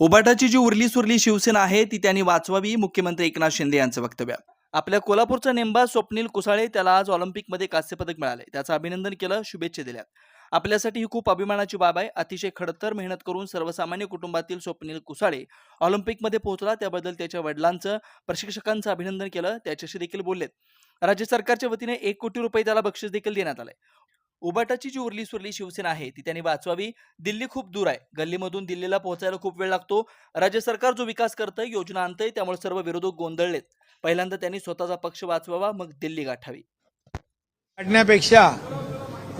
उबाटाची जी उरली सुरली शिवसेना आहे ती त्यांनी वाचवावी मुख्यमंत्री एकनाथ शिंदे यांचं वक्तव्य. आपल्या कोल्हापूरचा नेमबा स्वप्नील कुसाळे त्याला आज ऑलिम्पिकमध्ये कांस्यपदक मिळाले त्याचं अभिनंदन केलं शुभेच्छा दिल्यात. आपल्यासाठी ही खूप अभिमानाची बाब आहे. अतिशय खडतर मेहनत करून सर्वसामान्य कुटुंबातील स्वप्नील कुसाळे ऑलिम्पिकमध्ये पोहोचला. त्याबद्दल त्याच्या वडिलांचं प्रशिक्षकांचं अभिनंदन केलं. त्याच्याशी देखील बोललेत. राज्य सरकारच्या वतीने एक कोटी रुपये त्याला बक्षीस देखील देण्यात आलंय. उबाटाची जी उरली सुरली शिवसेना आहे ती त्यांनी वाचवावी. दिल्ली खूप दूर आहे. गल्लीमधून दिल्लीला पोहोचायला खूप वेळ लागतो. राज्य सरकार जो विकास करतंय योजना आणतंय त्यामुळे सर्व विरोधक गोंधळलेत. पहिल्यांदा त्यांनी स्वतःचा पक्ष वाचवावा मग दिल्ली गाठावी. काढण्यापेक्षा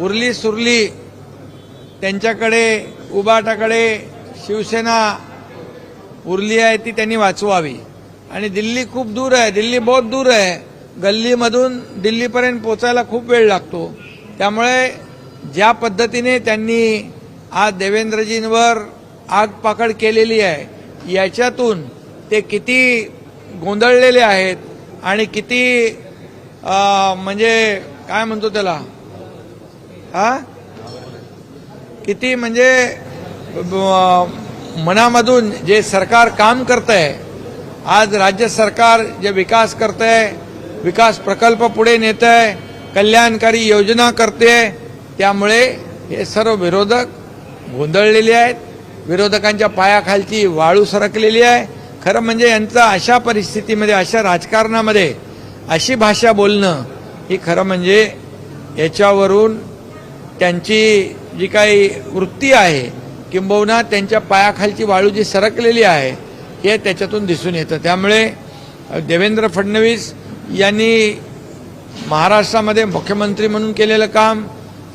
उरली सुरली त्यांच्याकडे उबाटाकडे शिवसेना उरली आहे ती त्यांनी वाचवावी. आणि दिल्ली खूप दूर आहे. दिल्ली बहुत दूर आहे. गल्लीमधून दिल्लीपर्यंत पोचायला खूप वेळ लागतो. त्यामुळे ज्या पद्धतीने त्यांनी आज देवेंद्रजींवर आगपाकड केलेली आहे याच्यातून ते किती गोंधळलेले आहेत आणि किती म्हणजे काय म्हणतो त्याला? हा? किती म्हणजे मनामधून जे सरकार काम करत आहे आज राज्य सरकार जे विकास करत आहे विकास प्रकल्प पुढे नेत आहे कल्याणकारी योजना करते आहे. त्यामुळे हे सर्व विरोधक गोंधळलेले आहेत. विरोधकांच्या पायाखालची वाळू सरकलेली आहे. खरं म्हणजे यांचं अशा परिस्थितीमध्ये अशा राजकारणामध्ये अशी भाषा बोलणं ही खरं म्हणजे याच्यावरून त्यांची जी काही वृत्ती आहे किंबहुना त्यांच्या पायाखालची वाळू जी सरकलेली आहे हे त्याच्यातून दिसून येतं. त्यामुळे देवेंद्र फडणवीस यांनी महाराष्ट्रामध्ये मुख्यमंत्री म्हणून केलेलं काम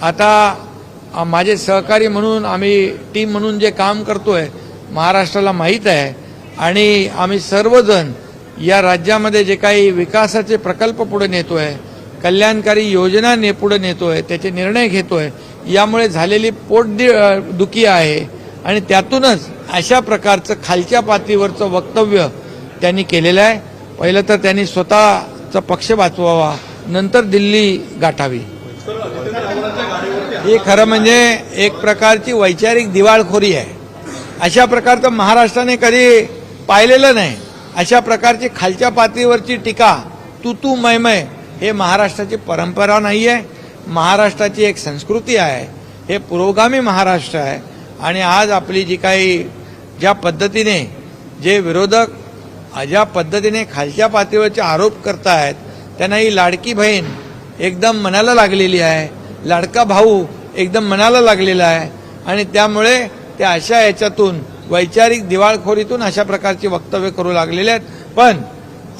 आता माझे सहकारी म्हणून आम्ही टीम म्हणून जे काम करतोय महाराष्ट्राला माहीत आहे. आणि आम्ही सर्वजण या राज्यामध्ये जे काही विकासाचे प्रकल्प पुढे नेतोय कल्याणकारी योजना ने पुढे नेतोय त्याचे निर्णय घेतोय यामुळे झालेली पोट दुखी आहे. आणि त्यातूनच अशा प्रकारचं खालच्या पातळीवरचं वक्तव्य त्यांनी केलेलं आहे. पहिलं तर त्यांनी स्वतःचा पक्ष वाचवावा नंतर दिल्ली गाठावी. ही खरं म्हणजे एक प्रकारची वैचारिक दिवाळखोरी आहे. अशा प्रकारचं महाराष्ट्राने कधी पाहिलेलं नाही. अशा प्रकारची खालच्या पातळीवरची टीका तू तू मैमय हे महाराष्ट्राची परंपरा नाही आहे महाराष्ट्राची एक संस्कृती आहे. हे पुरोगामी महाराष्ट्र आहे. आणि आज आपली जी काही ज्या पद्धतीने जे विरोधक ज्या पद्धतीने खालच्या पातळीवरचे आरोप करतायत त्यांना ही लाडकी बहीण एकदम मनाला लागलेली आहे. लाडका भाऊ एकदम मनाला लागलेला आहे. आणि त्यामुळे ते अशा याच्यातून वैचारिक दिवाळखोरीतून अशा प्रकारची वक्तव्य करू लागलेले आहेत. पण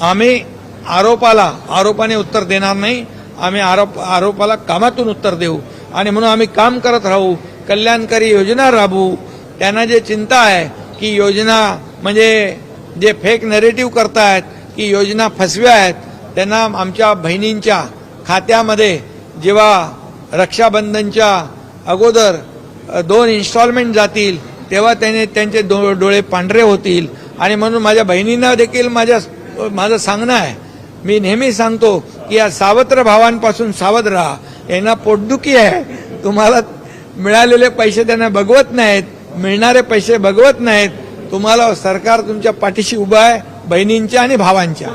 आम्ही आरोपाला आरोपाने उत्तर देणार नाही. आम्ही आरोप आरोपाला कामातून उत्तर देऊ. आणि म्हणून आम्ही काम करत राहू. कल्याणकारी योजना राबवू. त्यांना जे चिंता आहे की योजना म्हणजे जे फेक नेरेटिव्ह करतायत की योजना फसव्या आहेत त्यांना आमच्या बहिणींच्या खात्यामध्ये जेव्हा रक्षाबंधनच्या अगोदर दोन इन्स्टॉलमेंट जातील तेव्हा त्याने त्यांचे दो डोळे पांढरे होतील. आणि म्हणून माझ्या बहिणींना देखील माझ्या माझं सांगणं आहे. मी नेहमी सांगतो की या सावत्र भावांपासून सावध राहा. यांना पोटदुखी आहे. तुम्हाला मिळालेले पैसे त्यांना बघवत नाहीत. मिळणारे पैसे बघवत नाहीत. तुम्हाला सरकार तुमच्या पाठीशी उभं आहे बहिणींच्या आणि भावांच्या.